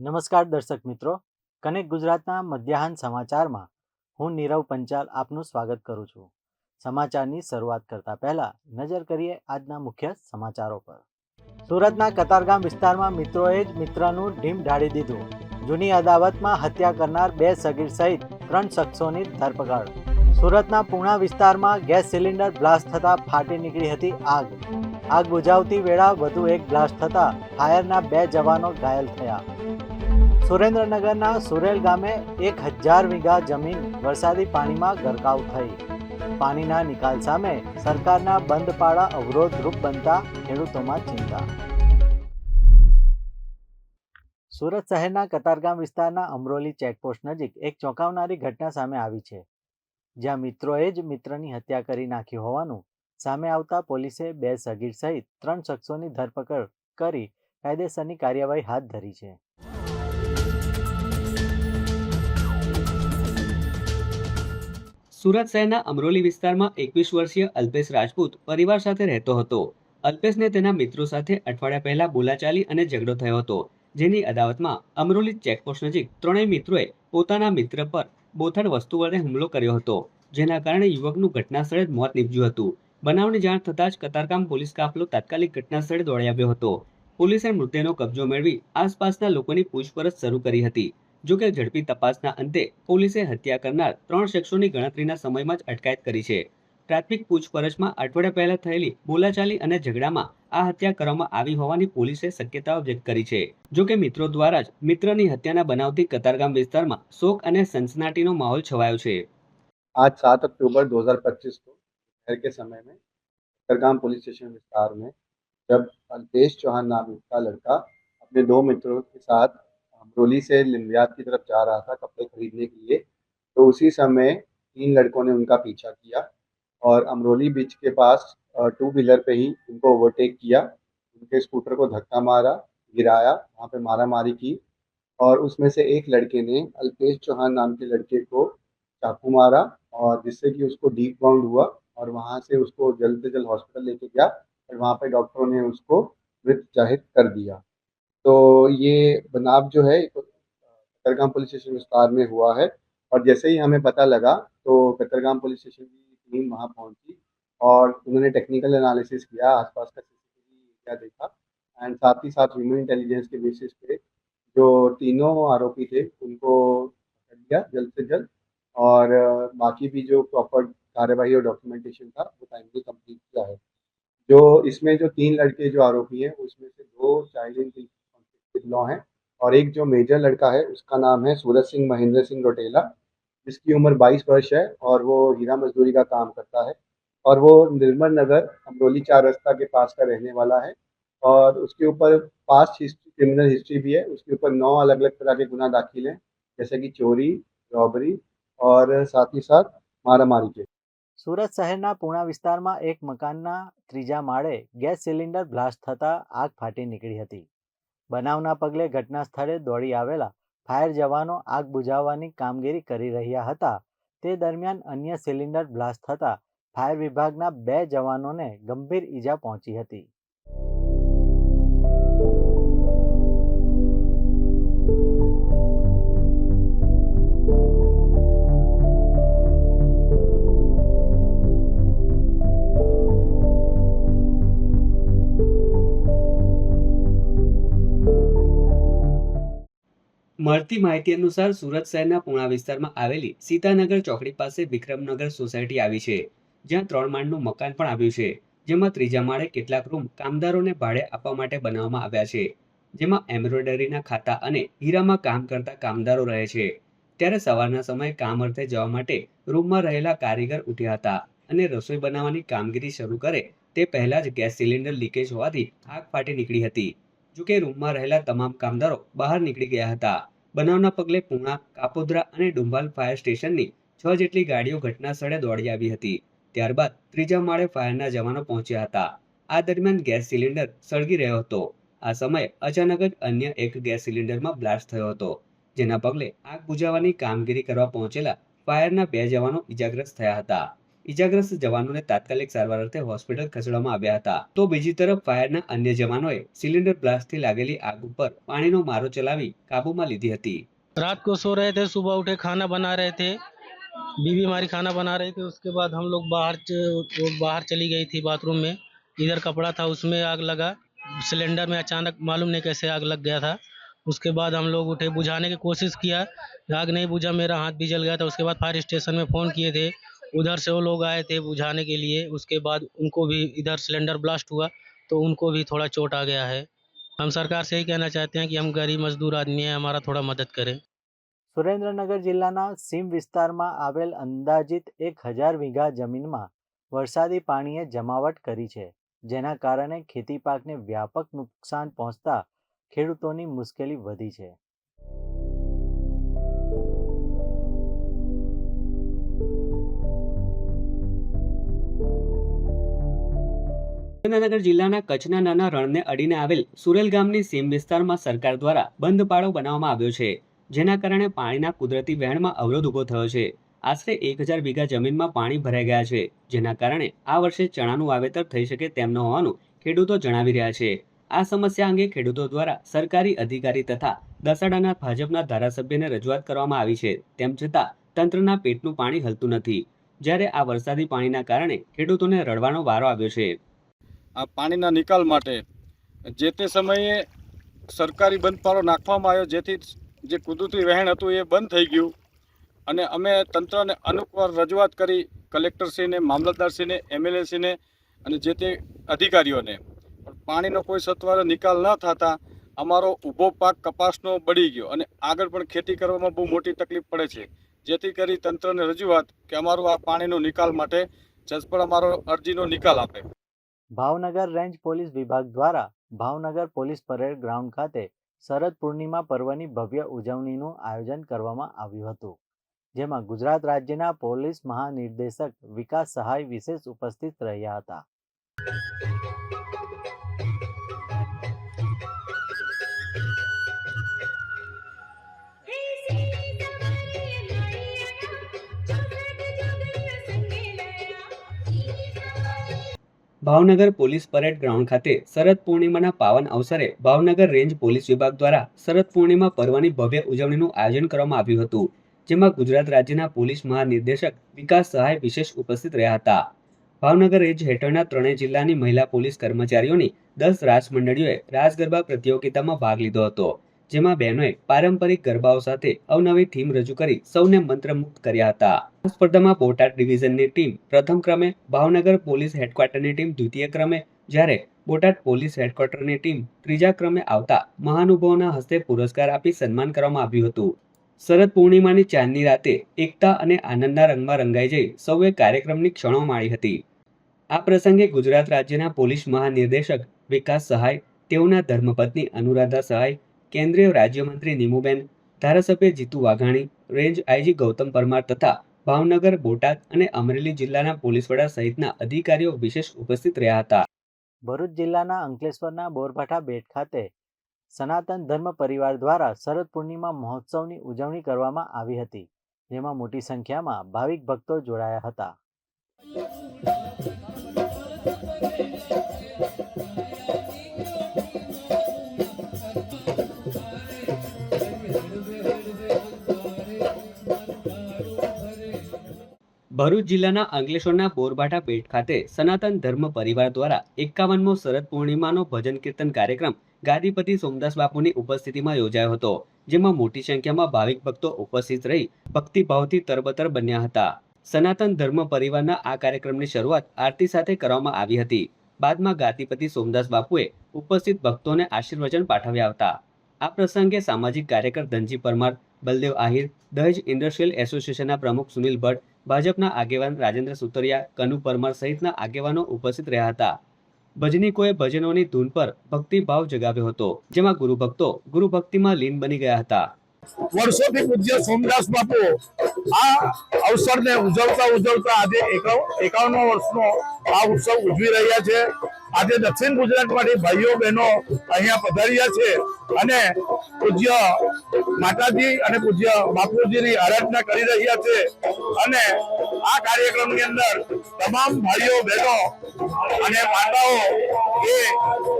નમસ્કાર દર્શક મિત્રો. કનેક્ટ ગુજરાતના મધ્યાહન સમાચારમાં હું નીરવ પંચાલ આપનું સ્વાગત કરું છું. સમાચારની શરૂઆત કરતા પહેલા નજર કરીએ આજના મુખ્ય સમાચારો પર. સુરતના કતારગામ વિસ્તારમાં મિત્રોએ જ મિત્રનું ઢીમ ઢાળી દીધું. જૂની અદાવતમાં હત્યા કરનાર બે સગીર સહિત ત્રણ શખ્સોની ધરપકડ. સુરતના પૂણા વિસ્તારમાં ગેસ સિલિન્ડર બ્લાસ્ટ થતાં ફાટી નીકળી હતી આગ. આગ બુઝાવતી વેળા વધુ એક બ્લાસ્ટ થતાં ફાયરના બે જવાનો ઘાયલ થયા. સુરેન્દ્રનગરના સુરેલ ગામે એક હજાર વીઘા જમીન વરસાદી પાણીમાં ગરકાવ થઈ. પાણીના નિકાલ સામે સરકારના બંધ અવરોધ અવરોધરૂપ બનતા ખેડૂતોમાં ચિંતા. સુરત શહેરના કતારગામ વિસ્તારના અમરોલી ચેકપોસ્ટ નજીક એક ચોંકાવનારી ઘટના સામે આવી છે. જ્યાં મિત્રોએ જ મિત્રની હત્યા કરી નાખી હોવાનું સામે આવતા પોલીસે બે સગીર સહિત ત્રણ શખ્સોની ધરપકડ કરી કાયદેસરની કાર્યવાહી હાથ ધરી છે. સુરત શહેરના અમરોલી વિસ્તારમાં એકવીસ વર્ષીય અલ્પેશ રાજપૂત પરિવાર સાથે રહેતો હતો. અલ્પેશને તેના મિત્રો સાથે અઠવાડિયા પહેલા બોલાચાલી અને ઝઘડો થયો હતો, જેની અદાવતમાં અમરોલી ચેકપોસ્ટ નજીક ત્રણેય મિત્રોએ પોતાના મિત્ર પર બોથડ વસ્તુ વડે હુમલો કર્યો હતો, જેના કારણે યુવકનું ઘટના સ્થળે જ મોત નીપજ્યું હતું. બનાવની જાણ થતાં જ કતારગામ પોલીસ કાફલો તાત્કાલિક ઘટના સ્થળે દોડી આવ્યો હતો. પોલીસે મૃતદેહનો કબજો મેળવી આસપાસના લોકોની પૂછપરછ શરૂ કરી હતી. જોકે ઝડપી તપાસના અંતે પોલીસે હત્યા કરનાર ત્રણ શખ્સોની ગણતરીના સમયમાં જ અટકાયત કરી છે પ્રાથમિક પૂછપરછમાં અઠવાડિયા પહેલા થયેલી બોલાચાલી અને ઝઘડામાં આ હત્યા કરવામાં આવી હોવાની પોલીસે શક્યતાઓ વ્યક્ત કરી છે જોકે મિત્રો દ્વારા જ મિત્રની હત્યાના બનાવથી કતારગામ વિસ્તારમાં શોક અને સનસનાટીનો માહોલ છવાયો છે आज सात अक्टूबर 2025 को दोपहर के समय में करगाम पुलिस स्टेशन विस्तार में जब अल्पेश चौहान नाम का लड़का अपने दो मित्रों के साथ अमरोली से लिम्बियात की तरफ़ जा रहा था कपड़े खरीदने के लिए तो उसी समय तीन लड़कों ने उनका पीछा किया और अमरोली बीच के पास टू व्हीलर पे ही उनको ओवरटेक किया। उनके स्कूटर को धक्का मारा, गिराया, वहाँ पे मारा मारी की और उसमें से एक लड़के ने अल्पेश चौहान नाम के लड़के को चाकू मारा और जिससे कि उसको डीप बाउंड हुआ और वहाँ से उसको जल्द से जल्द हॉस्पिटल लेके गया और वहाँ पे डॉक्टरों ने उसको मृत ज़ाहिर कर दिया। तो ये बनाव जो है कतरगाम पुलिस स्टेशन विस्तार में हुआ है। और जैसे ही हमें पता लगा तो कतरगाम पुलिस स्टेशन की टीम वहाँ पहुँची और उन्होंने टेक्निकल एनालिसिस किया, आसपास का सीसीटीवी देखा एंड साथ ही साथ ह्यूमन इंटेलिजेंस के बेसिस पे जो तीनों आरोपी थे, उनको पकड़ लिया जल्द से जल्द। और बाकी भी जो प्रॉपर कार्यवाही और डॉक्यूमेंटेशन था, वो टाइमली कंप्लीट किया है। जो इसमें जो तीन लड़के जो आरोपी हैं, उसमें से दो चाइल्ड इन लॉ हैं और एक जो मेजर लड़का है उसका नाम है सूरज सिंह महेंद्र सिंह रोटेला जिसकी उम्र 22 वर्ष है और वो हीरा मजदूरी का काम करता है और वो निर्मल नगर अमरोली चार रास्ता के पास का रहने वाला है और उसके ऊपर पास्ट हिस्ट्री क्रिमिनल हिस्ट्री भी है उसके ऊपर नौ अलग अलग तरह के गुना दाखिल हैं जैसे कि चोरी रॉबरी और साथ ही साथ मारामारी के સુરત શહેરના પૂણા વિસ્તારમાં એક મકાનના ત્રીજા માળે ગેસ સિલિન્ડર બ્લાસ્ટ થતાં આગ ફાટી નીકળી હતી બનાવના પગલે ઘટના સ્થળે દોડી આવેલા ફાયર જવાનો આગ બુઝાવવાની કામગીરી કરી રહ્યા હતા. તે દરમિયાન અન્ય સિલિન્ડર બ્લાસ્ટ થતાં ફાયર વિભાગના બે જવાનોને ગંભીર ઈજા પહોંચી હતી. મળતી માહિતી અનુસાર સુરત શહેરના પૂણા વિસ્તારમાં આવેલી સીતાનગર ચોકડી પાસે વિક્રમનગર સોસાયટી આવી છે, જ્યાં ત્રણ માળનું મકાન પણ આવ્યું છે, જેમાં ત્રીજા માળે કેટલાક રૂમ કામદારોને ભાડે આપવા માટે બનાવવામાં આવ્યા છે, જેમાં એમ્બ્રોઇડરીના ખાતા અને હીરામાં કામ કરતા કામદારો રહે છે. ત્યારે સવારના સમયે કામ અર્થે જવા માટે રૂમમાં રહેલા કારીગર ઉઠ્યા હતા અને રસોઈ બનાવવાની કામગીરી શરૂ કરે તે પહેલા જ ગેસ સિલિન્ડર લીકેજ હોવાથી આગ ફાટી નીકળી હતી. જોકે રૂમમાં રહેલા તમામ કામદારો બહાર નીકળી ગયા હતા. બનાવના પગલે પૂણા, કાપોદ્રા અને ડુંભાલ ફાયર સ્ટેશનની છ જેટલી ગાડીઓ ઘટના સ્થળે દોડી આવી હતી. ત્યારબાદ ત્રીજા માળે ફાયરના જવાનો પહોંચ્યા હતા. આ દરમિયાન ગેસ સિલિન્ડર સળગી રહ્યો હતો. આ સમયે અચાનક જ અન્ય એક ગેસ સિલિન્ડરમાં બ્લાસ્ટ થયો હતો. જેના પગલે આગ બુઝાવવાની કામગીરી કરવા પહોંચેલા ફાયરના બે જવાનો ઇજાગ્રસ્ત થયા હતા. ઈજાગ્રસ્ત જવાનોને તાત્કાલિક સારવાર અર્થે હોસ્પિટલ ખસેડવામાં આવ્યા હતા તો બીજી તરફ ફાયરના અન્ય જવાનોએ સિલિન્ડર બ્લાસ્ટથી લાગેલી આગ ઉપર પાણીનો મારો ચલાવી કાબૂમાં લીધી હતી रात को सो रहे थे सुबह उठे खाना बना रहे थे बीवी हमारी खाना बना रही थी उसके बाद हम लोग बाहर च- वो बाहर चली गई थी बाथरूम में इधर कपड़ा था उसमें आग लगा सिलेंडर में अचानक मालूम नहीं कैसे आग लग गया था उसके बाद हम लोग उठे बुझाने की कोशिश किया आग नहीं बुझा मेरा हाथ भी जल गया था उसके बाद फायर स्टेशन में फ़ोन किए थे उधर से वो लोग आए थे बुझाने के लिए उसके बाद उनको भी इधर सिलेंडर ब्लास्ट हुआ तो उनको भी थोड़ा चोट आ गया है हम सरकार से यही कहना चाहते हैं कि हम गरीब मजदूर आदमी हैं हमारा थोड़ा मदद करें સુરેન્દ્રનગર જિલ્લાના સીમ વિસ્તારમાં આવેલ અંદાજિત એક હજાર વીઘા જમીનમાં વરસાદી પાણીએ જમાવટ કરી છે જેના કારણે ખેતી પાકને વ્યાપક નુકસાન પહોંચતા ખેડૂતોની મુશ્કેલી વધી છે સુરેન્દ્રનગર જિલ્લાના કચ્છના નાના રણને અડીને આવેલ સુરેલ ગામની સીમ વિસ્તારમાં સરકાર દ્વારા બંધ પાળો બનાવવામાં આવ્યો છે, જેના કારણે પાણીના કુદરતી વહેણમાં અવરોધ ઊભો થયો છે. આશરે એક હજાર વીઘા જમીનમાં પાણી ભરાઈ ગયા છે, જેના કારણે આ વર્ષે ચણાનું વાવેતર થઈ શકે તેમ ન હોવાનું ખેડૂતો જણાવી રહ્યા છે. આ સમસ્યા અંગે ખેડૂતો દ્વારા સરકારી અધિકારી તથા દસાડાના ભાજપના ધારાસભ્યને રજૂઆત કરવામાં આવી છે, તેમ છતાં તંત્રના પેટનું પાણી હલતું નથી. જ્યારે આ વરસાદી પાણીના કારણે ખેડૂતોને રડવાનો વારો આવ્યો છે. આ પાણીના નિકાલ માટે જે તે સમયે સરકારી બંધપાળો નાખવામાં આવ્યો, જેથી જે કુદરતી વહેણ હતું એ બંધ થઈ ગયું. અને અમે તંત્રને અનુકવાર રજૂઆત કરી, કલેક્ટરશ્રીને, મામલતદારશ્રીને, એમએલએશ્રીને અને જે તે અધિકારીઓને. પાણીનો કોઈ સત્વરે નિકાલ ન થતાં અમારો ઊભો પાક કપાસનો બળી ગયો અને આગળ પણ ખેતી કરવામાં બહુ મોટી તકલીફ પડે છે. જેથી કરી તંત્રને રજૂઆત કે અમારું આ પાણીનો નિકાલ માટે જસપણ અમારો અરજીનો નિકાલ આપે. ભાવનગર રેન્જ પોલીસ વિભાગ દ્વારા ભાવનગર પોલીસ પરેડ ગ્રાઉન્ડ ખાતે શરદ પૂર્ણિમા પર્વની ભવ્ય ઉજવણીનું આયોજન કરવામાં આવ્યું હતું, જેમાં ગુજરાત રાજ્યના પોલીસ મહાનિર્દેશક વિકાસ સહાય વિશેષ ઉપસ્થિત રહ્યા હતા. ભાવનગર પોલીસ પરેડ ગ્રાઉન્ડ ખાતે શરદ પૂર્ણિમાના પાવન અવસરે ભાવનગર રેન્જ પોલીસ વિભાગ દ્વારા શરદ પૂર્ણિમા પર્વની ભવ્ય ઉજવણીનું આયોજન કરવામાં આવ્યું હતું, જેમાં ગુજરાત રાજ્યના પોલીસ મહાનિર્દેશક વિકાસ સહાય વિશેષ ઉપસ્થિત રહ્યા હતા. ભાવનગર રેન્જ હેઠળના ત્રણેય જિલ્લાની મહિલા પોલીસ કર્મચારીઓની દસ રાસ મંડળીઓએ રાસ ગરબા પ્રતિયોગિતામાં ભાગ લીધો હતો. જેમાં બહેનોએ પારંપરિક ગરબાઓ સાથે અવનવી થીમ રજૂ કરી સૌને મંત્રમુગ્ધ કર્યા હતા. સ્પર્ધામાં બોટાદ ડિવિઝનની ટીમ પ્રથમ ક્રમે ભાવનગર પોલીસ હેડક્વાર્ટરની ટીમ દ્વિતીય ક્રમે, જ્યારે બોટાદ પોલીસ હેડક્વાર્ટરની ટીમ ત્રીજા ક્રમે આવતા મહાનુભાવોના હસ્તે પુરસ્કાર આપી સન્માન કરવામાં આવ્યું હતું. શરદ પૂર્ણિમાની ચાંદની રાતે એકતા અને આનંદના રંગમાં રંગાઈ જઈ સૌએ કાર્યક્રમની ક્ષણો માણી હતી. આ પ્રસંગે ગુજરાત રાજ્યના પોલીસ મહાનિર્દેશક વિકાસ સહાય, તેઓના ધર્મપત્ની અનુરાધા સહાય કેન્દ્રીય રાજ્યમંત્રી નીમુબેન, ધારાસભ્ય જીતુ વાઘાણી, રેન્જ આઈજી ગૌતમ પરમાર તથા ભાવનગર, બોટાદ અને અમરેલી જિલ્લાના પોલીસ વડા સહિતના અધિકારીઓ વિશેષ ઉપસ્થિત રહ્યા હતા. ભરૂચ જિલ્લાના અંકલેશ્વરના બોરભાઠા બેટ ખાતે સનાતન ધર્મ પરિવાર દ્વારા શરદ પૂર્ણિમા મહોત્સવની ઉજવણી કરવામાં આવી હતી, જેમાં મોટી સંખ્યામાં ભાવિક ભક્તો જોડાયા હતા. ભરૂચ જિલ્લાના અંકલેશ્વરના બોરબાટા પેટ ખાતે સનાતન ધર્મ પરિવાર દ્વારા એકાવનમો શરદ પૂર્ણિમાનો ભજન કીર્તન કાર્યક્રમ ગાદીપતિ સોમદાસ બાપુની ઉપસ્થિતિમાં યોજાયો હતો, જેમાં મોટી સંખ્યામાં ભાવિક ભક્તો ઉપસ્થિત રહી ભક્તિભાવથી તરબતર બન્યા હતા. સનાતન ધર્મ પરિવારના આ કાર્યક્રમની શરૂઆત આરતી સાથે કરવામાં આવી હતી. બાદમાં ગાદીપતિ સોમદાસ બાપુએ ઉપસ્થિત ભક્તોને આશીર્વચન પાઠવ્યા હતા. આ પ્રસંગે સામાજિક કાર્યકર ધનજી પરમાર, બલદેવ આહિર, દહેજ ઇન્ડસ્ટ્રીયલ એસોસિએશનના પ્રમુખ સુનિલ ભટ્ટ ભાજપના આગેવાન રાજેન્દ્ર સુતરિયા, કનુ પરમાર સહિતના આગેવાનો ઉપસ્થિત રહ્યા હતા. ભજનીકોએ ભજનોની ધૂન પર ભક્તિભાવ જગાવ્યો હતો, જેમાં ગુરુભક્તો ગુરુભક્તિમાં લીન બની ગયા હતા. વર્ષોથી પૂજ્ય સોમદાસ બાપુ, આ અવસરને ઉજવતા ઉજવતા આજે એકાવન વર્ષનો આ ઉત્સવ ઉજવી રહ્યા છે. આજે દક્ષિણ ગુજરાતમાંથી ભાઈઓ, બહેનો અહીંયા પધાર્યા છે અને પૂજ્ય માતાજી અને પૂજ્ય બાપુજીની આરાધના કરી રહ્યા છે. અને આ કાર્યક્રમની અંદર તમામ ભાઈઓ, બહેનો અને માતાઓ એ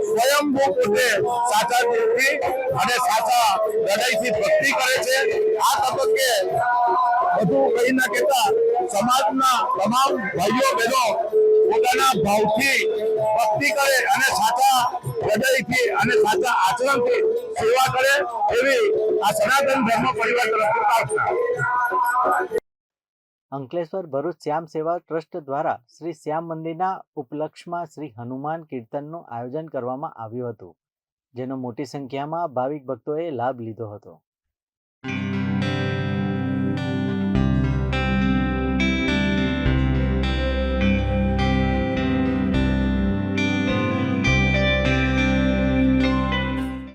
સ્વયંભૂ પોતે સાચા દિલથી અને સાચા હૃદયથી ભક્તિ કરે છે. આ તબક્કે બધું કહી ના કહેતા સમાજના તમામ ભાઈઓ, બહેનો પોતાના ભાવથી ભક્તિ કરે અને સાચા હૃદયથી અને સાચા આચરણથી સેવા કરે એવી આ સનાતન ધર્મ પરિવાર તરફથી પ્રાર્થના. અંકલેશ્વર ભરૂચ શ્યામ સેવા ટ્રસ્ટ દ્વારા શ્રી શ્યામ મંદિરના ઉપલક્ષમાં શ્રી હનુમાન કીર્તનનું આયોજન કરવામાં આવ્યું હતું, જેનો મોટી સંખ્યામાં ભાવિક ભક્તોએ લાભ લીધો હતો.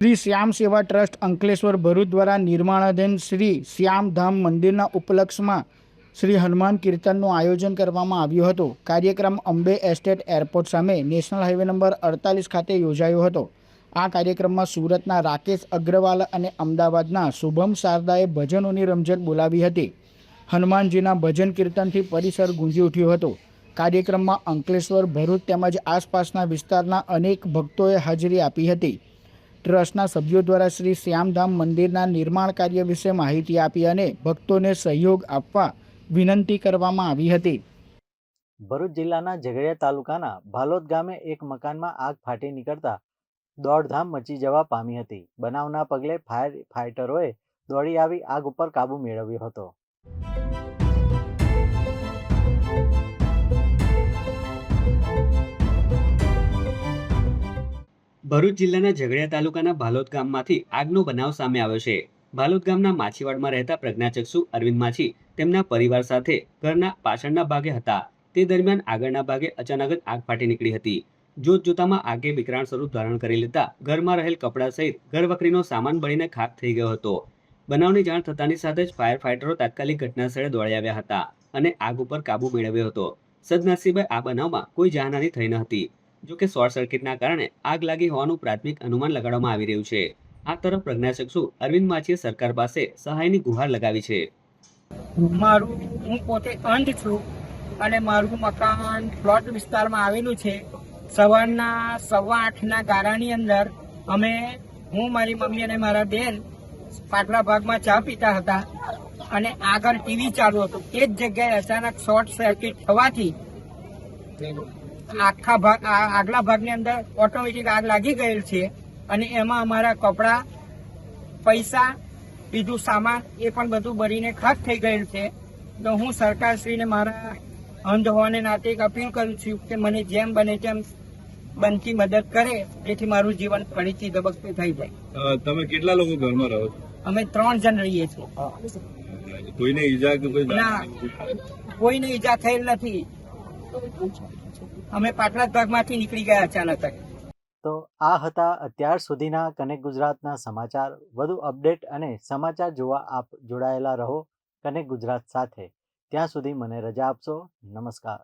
શ્રી શ્યામ સેવા ટ્રસ્ટ અંકલેશ્વર ભરૂચ દ્વારા નિર્માણાધીન શ્રી શ્યામધામ મંદિરના ઉપલક્ષમાં શ્રી હનુમાન કીર્તનનું આયોજન કરવામાં આવ્યું હતું. કાર્યક્રમ અંબે એસ્ટેટ એરપોર્ટ સામે નેશનલ હાઈવે નંબર અડતાલીસ ખાતે યોજાયો હતો. આ કાર્યક્રમમાં સુરતના રાકેશ અગ્રવાલ અને અમદાવાદના શુભમ શારદાએ ભજનોની રમઝટ બોલાવી હતી. હનુમાનજીના ભજન કીર્તનથી પરિસર ગુંજી ઉઠ્યો હતો. કાર્યક્રમમાં અંકલેશ્વર, ભરૂચ તેમજ આસપાસના વિસ્તારના અનેક ભક્તોએ હાજરી આપી હતી. ટ્રસ્ટના સભ્યો દ્વારા શ્રી શ્યામધામ મંદિરના નિર્માણ કાર્ય વિશે માહિતી આપી અને ભક્તોને સહયોગ આપવા વિનંતી કરવામાં આવી હતી. ભરૂચ જિલ્લાના ઝઘડિયા તાલુકાના ભાલોદ ગામે એક મકાનમાં આગ ફાટી નીકળતા દોડધામ મચી જવા પામી હતી. બનાવના પગલે ફાયર ફાઇટરોએ દોડી આવી આગ ઉપર કાબુ મેળવ્યો હતો. ભરૂચ જિલ્લાના ઝઘડિયા તાલુકાના ભાલોદ ગામમાંથી આગનો બનાવ સામે આવ્યો છે. ભાલોદ ગામના માછીવાડમાં રહેતા પ્રજ્ઞાચક્ષુ અરવિંદ માછી તેમના પરિવાર સાથે ઘરના પાછળના ભાગે હતા. તે દરમિયાન આગળના ભાગે અચાનક જ આગ ફાટી નીકળી હતી. જોત જોતામાં આગે વિકરાણ સ્વરૂપ ધારણ કરી લેતા ઘરમાં રહેલ કપડાં સહિત ઘરવખરીનો સામાન બળીને ખાક થઈ ગયો હતો. બનાવની જાણ થતાની સાથે જ ફાયર ફાઇટરો તાત્કાલિક ઘટના સ્થળે દોડી આવ્યા હતા અને આગ ઉપર કાબુ મેળવ્યો હતો. સદનસીબે આ બનાવમાં કોઈ જાનહાની થઈ ન હતી. જો કે શોર્ટ સર્કિટના કારણે આગ લાગી હોવાનું પ્રાથમિક અનુમાન લગાડવામાં આવી રહ્યું છે. આ તરફ પ્રજ્ઞાચક્ષુ અરવિંદ માછીએ સરકાર પાસે સહાયની ગુહાર લગાવી છે. મારું, હું પોતે અંધ છું અને મારું મકાન પ્લોટ વિસ્તારમાં આવેલું છે. સવારના સવા આઠના ગાળાની અંદર અમે, હું, મારી મમ્મી અને મારા બેન પાટલા ભાગમાં ચા પીતા હતા અને આગળ ટીવી ચાલુ હતું. એ જ જગ્યાએ અચાનક શોર્ટ સર્કિટ થવાથી આખા ભાગ આ- આગલા ભાગની અંદર ઓટોમેટિક આગ લાગી ગયેલ છે. અને એમાં અમારા કપડાં પૈસા બીજું સામાન એ પણ બધું બળીને ખાસ થઈ ગયેલ છે. તો હું સરકારશ્રીને મારા અંધ હોવાને નાતે એક અપીલ કરું છું કે મને જેમ બને તેમ બનતી મદદ કરે જેથી મારું જીવન ફરીથી ધબકતું થઈ જાય. તમે કેટલા લોકો ઘરમાં રહો છો? અમે ત્રણ જણ રહીએ છીએ. કોઈને ઈજા કે કોઈ કોઈને ઈજા થયેલ નથી. અમે પાટલા ભાગમાંથી નીકળી ગયા અચાનક તો આ હતા અત્યાર સુધીના કનેક્ટ ગુજરાતના સમાચાર. વધુ અપડેટ અને સમાચાર જોવા આપ જોડાયેલા રહો કનેક્ટ ગુજરાત સાથે. ત્યાં સુધી મને રજા આપશો. નમસ્કાર.